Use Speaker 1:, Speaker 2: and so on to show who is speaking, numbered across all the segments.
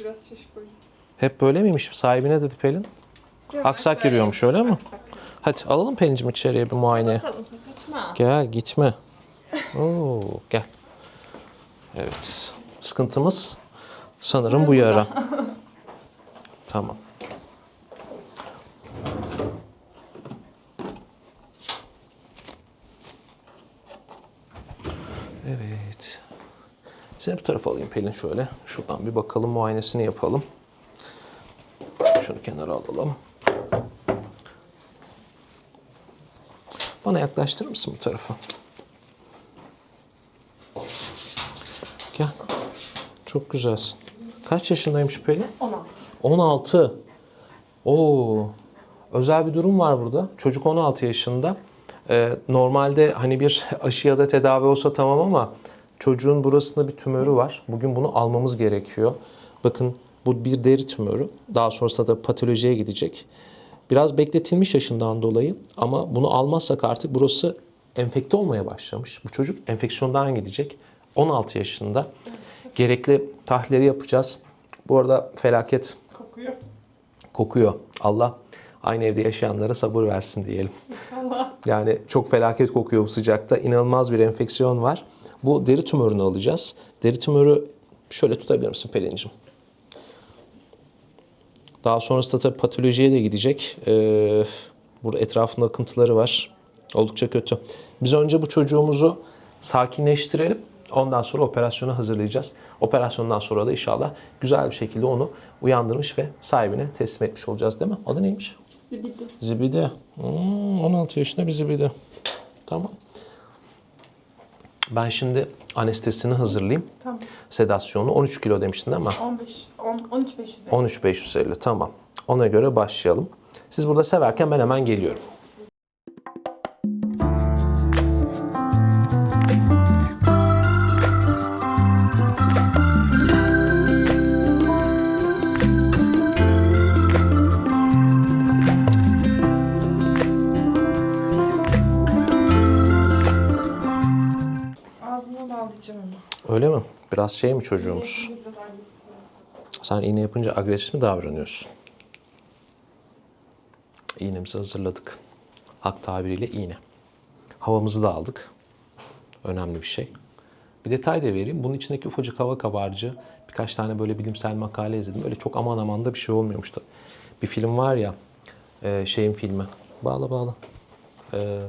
Speaker 1: biraz şişkoyuz.
Speaker 2: Hep böyle miymiş? Sahibine dedi Pelin.
Speaker 1: Yok,
Speaker 2: Aksak yürüyormuş öyle mi?
Speaker 1: aksak.
Speaker 2: Hadi alalım Pelin'cim içeriye bir muayene.
Speaker 1: Bakalım kaçma.
Speaker 2: Gel gitme. Oo, gel. Evet. Sıkıntımız sanırım bu yara. Tamam. Seni bu tarafa alayım Pelin şöyle. Şuradan bir bakalım muayenesini yapalım. Şunu kenara alalım. Bana yaklaştırır mısın bu tarafa? Gel. Çok güzelsin. Kaç yaşındaymış Pelin?
Speaker 1: 16.
Speaker 2: 16. Oo. Özel bir durum var burada. Çocuk 16 yaşında. Ee, normalde hani bir aşı ya da tedavi olsa tamam ama çocuğun burasında bir tümörü var. Bugün bunu almamız gerekiyor. Bakın bu bir deri tümörü. Daha sonrasında da patolojiye gidecek. Biraz bekletilmiş yaşından dolayı ama bunu almazsak artık burası enfekte olmaya başlamış. Bu çocuk enfeksiyondan gidecek. 16 yaşında. Gerekli tahlilleri yapacağız. Bu arada felaket
Speaker 1: Kokuyor.
Speaker 2: kokuyor. Allah aynı evde yaşayanlara sabır versin diyelim.
Speaker 1: Allah.
Speaker 2: Yani çok felaket kokuyor bu sıcakta. İnanılmaz bir enfeksiyon var. Bu deri tümörünü alacağız. Deri tümörü şöyle tutabilir misin Pelin'cim? Daha sonrasında tabii patolojiye de gidecek. Ee, burada etrafında akıntıları var. Oldukça kötü. Biz önce bu çocuğumuzu sakinleştirelim. Ondan sonra operasyonu hazırlayacağız. Operasyondan sonra da inşallah güzel bir şekilde onu uyandırmış ve sahibine teslim etmiş olacağız değil mi? Adı neymiş?
Speaker 1: Zibidi.
Speaker 2: Zibide. Hmm, 16 yaşında bir zibide. Tamam. Ben şimdi anestezisini hazırlayayım.
Speaker 1: Tamam.
Speaker 2: Sedasyonu 13 kilo demiştin değil mi?
Speaker 1: 15, 10, 13 500.
Speaker 2: 13 550 tamam. Ona göre başlayalım. Siz burada severken ben hemen geliyorum. Biraz şey mi çocuğumuz? Sen iğne yapınca agresif mi davranıyorsun? İğnemizi hazırladık. Halk tabiriyle iğne. Havamızı da aldık. Önemli bir şey. Bir detay da vereyim. Bunun içindeki ufacık hava kabarcığı birkaç tane böyle bilimsel makale izledim. Öyle çok aman aman da bir şey olmuyormuş da. Bir film var ya e, şeyin filmi. Bağla bağla. E,
Speaker 1: de-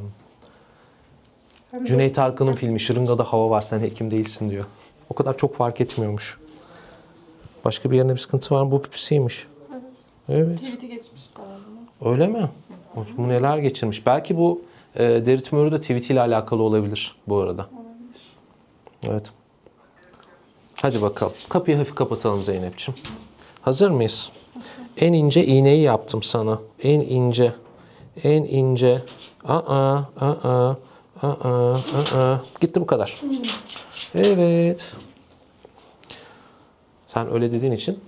Speaker 2: Cüneyt Arkın'ın filmi Şırınga'da hava var sen hekim değilsin diyor. O kadar çok fark etmiyormuş. Başka bir yerinde bir sıkıntı var mı? Bu pipsiymiş. Evet.
Speaker 1: Tweet'i geçmiş galiba.
Speaker 2: Öyle mi? Bu neler geçirmiş? Belki bu e, deri tümörü de tweet ile alakalı olabilir bu arada.
Speaker 1: Olabilir.
Speaker 2: Evet. Hadi bakalım. Kapıyı hafif kapatalım Zeynep'ciğim. Hazır mıyız? En ince iğneyi yaptım sana. En ince. En ince. Aa, aa, aa, aa. Gitti bu kadar. Evet. Sen öyle dediğin için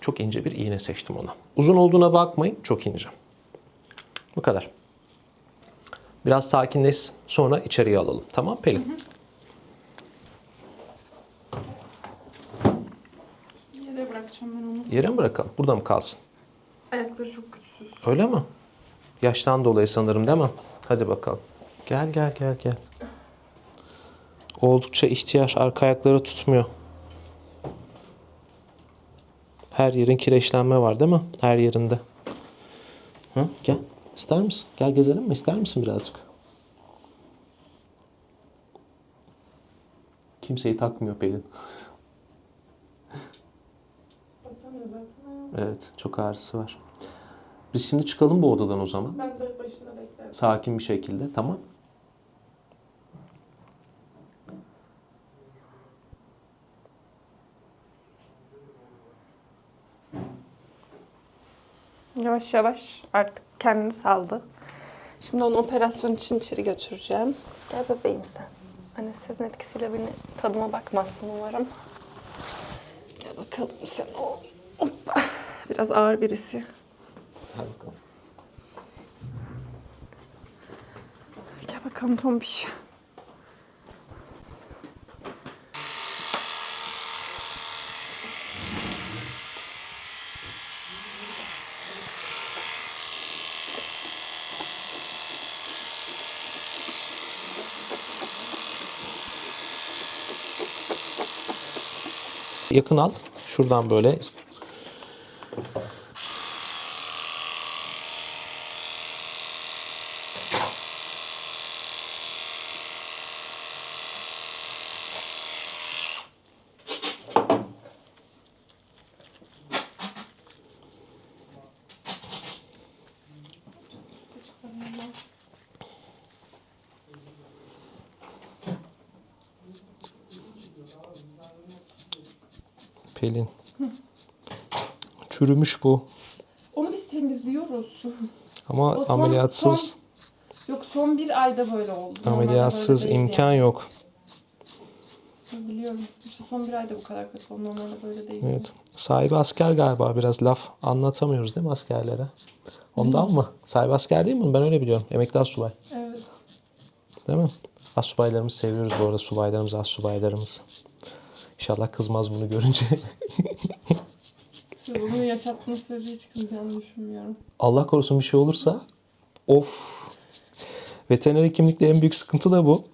Speaker 2: çok ince bir iğne seçtim ona. Uzun olduğuna bakmayın. Çok ince. Bu kadar. Biraz sakinleşsin. Sonra içeriye alalım. Tamam Pelin?
Speaker 1: Yere bırakacağım ben onu.
Speaker 2: Yere mi bırakalım? Burada mı kalsın?
Speaker 1: Ayakları çok güçsüz.
Speaker 2: Öyle mi? Yaştan dolayı sanırım değil mi? Hadi bakalım. Gel gel gel gel. Oldukça ihtiyar. Arka ayakları tutmuyor. Her yerin kireçlenme var değil mi? Her yerinde. Hı? Gel. İster misin? Gel gezelim mi? İster misin birazcık? Kimseyi takmıyor Pelin. Evet, çok ağrısı var. Biz şimdi çıkalım bu odadan o zaman.
Speaker 1: Ben de başında beklerim.
Speaker 2: Sakin bir şekilde, tamam?
Speaker 1: Yavaş yavaş artık kendini saldı. Şimdi onu operasyon için içeri götüreceğim. Gel bebeğim sen. Anestezinin etkisiyle beni tadıma bakmazsın umarım. Gel bakalım sen. Oh, Hoppa. Biraz ağır birisi.
Speaker 2: Hadi bakalım.
Speaker 1: Gel bakalım tombiş.
Speaker 2: Yakın al. Şuradan böyle Pelin. Çürümüş bu.
Speaker 1: Onu biz temizliyoruz.
Speaker 2: Ama
Speaker 1: O son-
Speaker 2: ameliyatsız
Speaker 1: Yok son bir ayda böyle oldu. Normalde
Speaker 2: ameliyatsız
Speaker 1: böyle değildi
Speaker 2: imkan yok.
Speaker 1: yani. Biliyorum. İşte son bir ayda bu kadar kötü oldu. Normalde böyle değil.
Speaker 2: Evet. Sahibi asker galiba biraz laf anlatamıyoruz değil mi askerlere? Ondan mı? Sahibi asker değil mi? Ben öyle biliyorum. Emekli subay.
Speaker 1: Evet.
Speaker 2: Değil mi? Asubaylarımızı seviyoruz bu arada. Subaylarımız, asubaylarımız. İnşallah kızmaz bunu görünce.
Speaker 1: Bunu yaşattığınız sürece hiç kızacağını düşünmüyorum.
Speaker 2: Allah korusun bir şey olursa of. Veteriner hekimlikte en büyük sıkıntı da bu.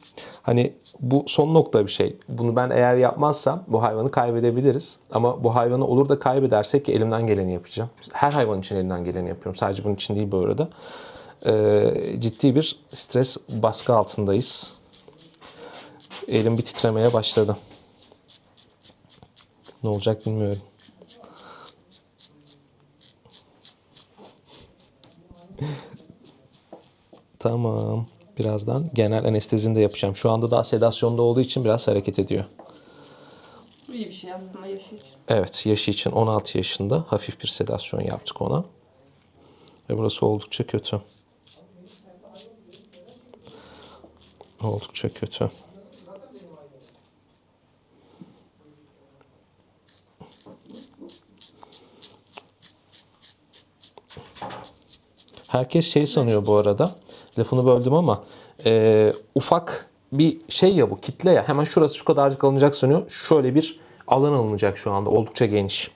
Speaker 2: Hani bu son nokta bir şey. Bunu ben eğer yapmazsam bu hayvanı kaybedebiliriz. Ama bu hayvanı olur da kaybedersek ki elimden geleni yapacağım. Her hayvan için elimden geleni yapıyorum. Sadece bunun için değil bu arada. Ee, ciddi bir stres baskı altındayız. Elim bir titremeye başladı. Ne olacak bilmiyorum. Tamam. Birazdan genel anestezini de yapacağım. Şu anda daha sedasyonda olduğu için biraz hareket ediyor.
Speaker 1: İyi bir şey aslında yaşı için.
Speaker 2: Evet, yaşı için 16 yaşında hafif bir sedasyon yaptık ona. Ve burası oldukça kötü. Oldukça kötü. Herkes şey sanıyor bu arada. Lafını böldüm ama e, ufak bir şey ya bu kitle ya. Hemen şurası şu kadarcık alınacak sanıyor. Şöyle bir alan alınacak şu anda. Oldukça geniş.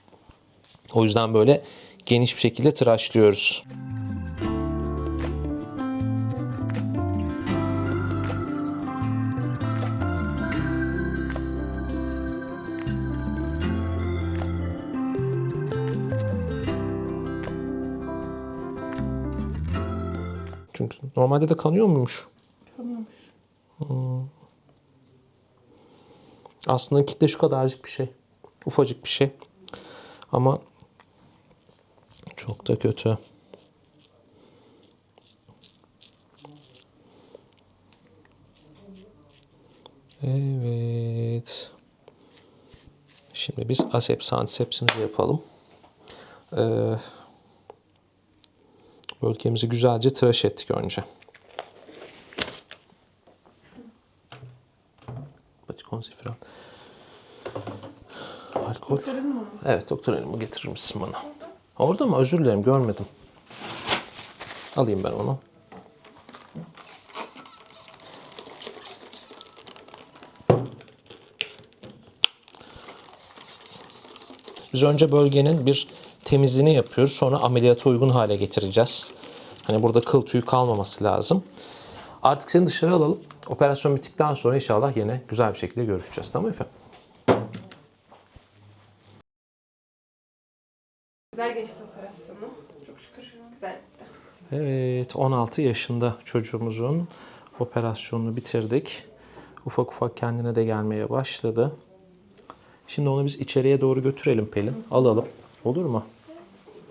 Speaker 2: O yüzden böyle geniş bir şekilde tıraşlıyoruz. Çünkü normalde de kanıyor muymuş?
Speaker 1: Kanıyormuş.
Speaker 2: Aslında kitle şu kadarcık bir şey. Ufacık bir şey. Ama çok da kötü. Evet. Şimdi biz aseps antisepsimizi yapalım. Ee, bölgemizi güzelce tıraş ettik önce. Batikon zifran. Alkol. Evet doktor elimi getirir misin bana? Orada mı? Özür dilerim görmedim. Alayım ben onu. Biz önce bölgenin bir temizliğini yapıyoruz. Sonra ameliyata uygun hale getireceğiz. Hani burada kıl tüy kalmaması lazım. Artık seni dışarı alalım. Operasyon bittikten sonra inşallah yine güzel bir şekilde görüşeceğiz. Tamam efendim?
Speaker 1: Güzel geçti operasyonu. Çok şükür. Güzel.
Speaker 2: Evet, 16 yaşında çocuğumuzun operasyonunu bitirdik. Ufak ufak kendine de gelmeye başladı. Şimdi onu biz içeriye doğru götürelim Pelin. Alalım. Olur mu?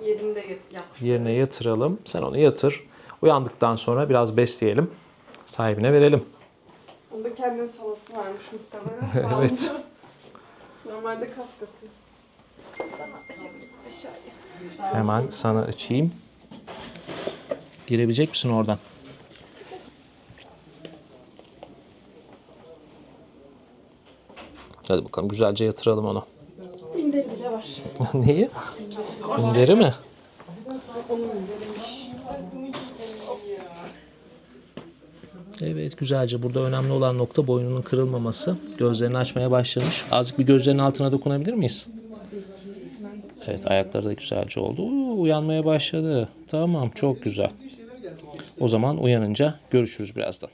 Speaker 1: Yerinde yap.
Speaker 2: Yerine yatıralım. Sen onu yatır. Uyandıktan sonra biraz besleyelim. Sahibine verelim.
Speaker 1: Onda kendinin salası varmış muhtemelen.
Speaker 2: Evet.
Speaker 1: Normalde açalım aşağıya.
Speaker 2: Hemen sana açayım. Girebilecek misin oradan? Hadi bakalım güzelce yatıralım onu. Neyi? İnderi mi? Evet güzelce. Burada önemli olan nokta boynunun kırılmaması. Gözlerini açmaya başlamış. Azıcık bir gözlerinin altına dokunabilir miyiz? Evet ayakları da güzelce oldu. Uuu, uyanmaya başladı. Tamam çok güzel. O zaman uyanınca görüşürüz birazdan.